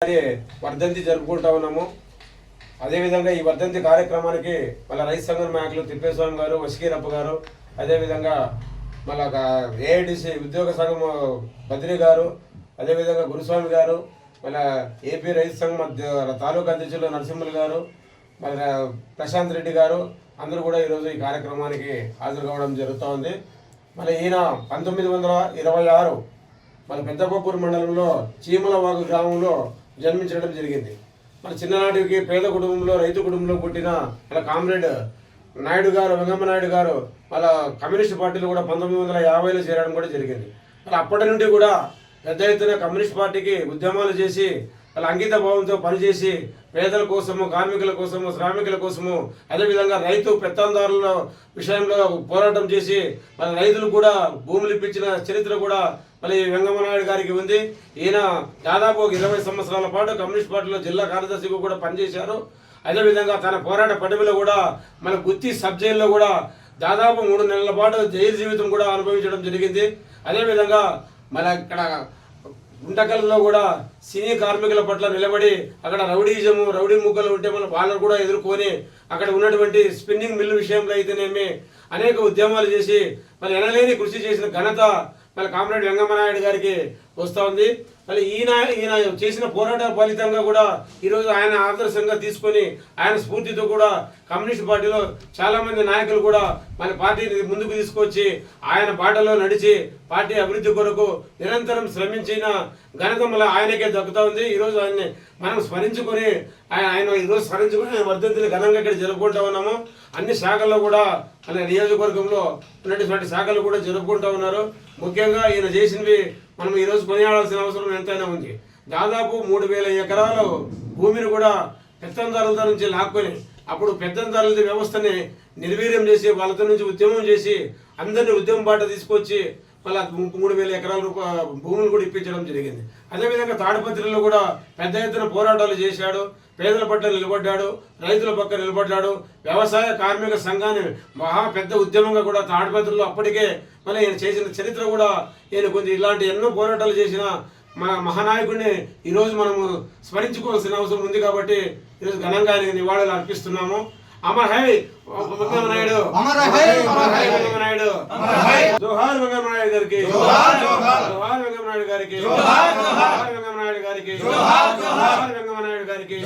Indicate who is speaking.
Speaker 1: అదే వర్ధంతి జరుపుకుంటా ఉన్నాము. అదేవిధంగా ఈ వర్ధంతి కార్యక్రమానికి మళ్ళీ రైతు సంఘం నాయకులు తిప్పేస్వామి గారు వసికీరప్ప గారు అదేవిధంగా మళ్ళా ఏఐడిసి ఉద్యోగ సంఘం బద్రి గారు అదేవిధంగా గురుస్వామి గారు మళ్ళా ఏపీ రైతు సంఘం అధ్య- తాలూకా అధ్యక్షులు నరసింహులు గారు మళ్ళీ ప్రశాంత్ రెడ్డి గారు అందరూ కూడా ఈరోజు ఈ కార్యక్రమానికి హాజరు కావడం జరుగుతూ ఉంది. మళ్ళీ ఈయన పంతొమ్మిది వందల ఇరవై ఆరు మన పెద్దపప్పూరు మండలంలో చీమలవాగు గ్రామంలో జన్మించడం జరిగింది. మన చిన్ననాటికి పేద కుటుంబంలో రైతు కుటుంబంలో పుట్టిన మన కామ్రేడ్ నాయుడు గారు వెంగమ్మ నాయుడు గారు వాళ్ళ కమ్యూనిస్ట్ పార్టీలో కూడా పంతొమ్మిది వందల యాభైలో చేరడం కూడా జరిగింది. మరి అప్పటి నుండి కూడా పెద్ద ఎత్తున కమ్యూనిస్ట్ పార్టీకి ఉద్యమాలు చేసి వాళ్ళ అంకిత భావంతో పనిచేసి పేదల కోసము కార్మికుల కోసము శ్రామికుల కోసము అదేవిధంగా రైతు పెత్తందారుల విషయంలో పోరాటం చేసి మన రైతులు కూడా భూములు ఇప్పించిన చరిత్ర కూడా మళ్ళీ వెంగమనాయుడు గారికి ఉంది. ఈయన దాదాపు ఒక ఇరవై సంవత్సరాల పాటు కమ్యూనిస్ట్ పార్టీలో జిల్లా కార్యదర్శిగా కూడా పనిచేశారు. అదేవిధంగా తన పోరాట పడవిలో కూడా మన గుత్తి సబ్ జైల్లో కూడా దాదాపు మూడు నెలల పాటు జైలు జీవితం కూడా అనుభవించడం జరిగింది. అదేవిధంగా మన ఇక్కడ ఉండకల్లో కూడా సినీ కార్మికుల పట్ల నిలబడి అక్కడ రౌడీజము రౌడీ ముక్కలు ఉంటే మనం వాళ్ళని కూడా ఎదుర్కొని అక్కడ ఉన్నటువంటి స్పిన్నింగ్ మిల్లు విషయంలో అయితేనేమి అనేక ఉద్యమాలు చేసి మరి ఎనలేని కృషి చేసిన ఘనత మళ్ళీ కామ్రేడ్ వెంగమ్మనాయుడు గారికి వస్తూ ఉంది మళ్ళీ ఈయన ఈయన చేసిన పోరాట ఫలితంగా కూడా ఈరోజు ఆయన ఆదర్శంగా తీసుకొని ఆయన స్ఫూర్తితో కూడా కమ్యూనిస్ట్ పార్టీలో చాలామంది నాయకులు కూడా మన పార్టీని ముందుకు తీసుకొచ్చి ఆయన బాటలో నడిచి పార్టీ అభివృద్ధి కొరకు నిరంతరం శ్రమించిన ఘనత మళ్ళీ ఆయనకే దక్కుతా ఉంది. ఈరోజు ఆయన్ని మనం స్మరించుకొని ఆయన ఆయన ఈరోజు స్మరించుకొని ఆయన వర్ధంతిని ఘనంగా ఇక్కడ జరుపుకుంటా ఉన్నాము. అన్ని శాఖల్లో కూడా మన నియోజకవర్గంలో ఉన్నటువంటి శాఖలు కూడా జరుపుకుంటా ఉన్నారు. ముఖ్యంగా ఈయన చేసినవి మనం ఈరోజు కొనియాడాల్సిన అవసరం ఎంతైనా ఉంది. దాదాపు మూడు వేల ఎకరాల భూమిని కూడా పెత్తందారుల నుంచి లాక్కొని అప్పుడు పెత్తందారుల వ్యవస్థని నిర్వీర్యం చేసి వాళ్ళతో నుంచి ఉద్యమం చేసి అందరినీ ఉద్యమం బాట తీసుకొచ్చి మళ్ళీ మూడు వేల ఎకరాల భూములు కూడా ఇప్పించడం జరిగింది. అదేవిధంగా తాడిపత్రిలో కూడా పెద్ద ఎత్తున పోరాటాలు చేశాడు. పేదల పట్ల నిలబడ్డాడు. రైతుల పక్క నిలబడ్డాడు. వ్యవసాయ కార్మిక సంఘాన్ని మహా పెద్ద ఉద్యమంగా కూడా తాడిపత్రిలో అప్పటికే మళ్ళీ ఈయన చేసిన చరిత్ర కూడా ఈయన కొంచెం ఇలాంటి ఎన్నో పోరాటాలు చేసిన మా మహానాయకుడిని ఈరోజు మనము స్మరించుకోవాల్సిన అవసరం ఉంది కాబట్టి ఈరోజు ఘనంగా నివాళులు అర్పిస్తున్నాము.
Speaker 2: అమర్ హై!
Speaker 1: వెంకయ్యనాయుడు జోహార్ వెంకయ్యనాయుడు గారికి
Speaker 2: జోహార్, జోహార్.
Speaker 1: జోహార్ వెంకయ్యనాయుడు గారికి
Speaker 2: జోహార్, జోహార్.
Speaker 1: వెంకయ్యనాయుడు గారికి
Speaker 2: జోహార్, జోహార్.
Speaker 1: వెంకయ్యనాయుడు గారికి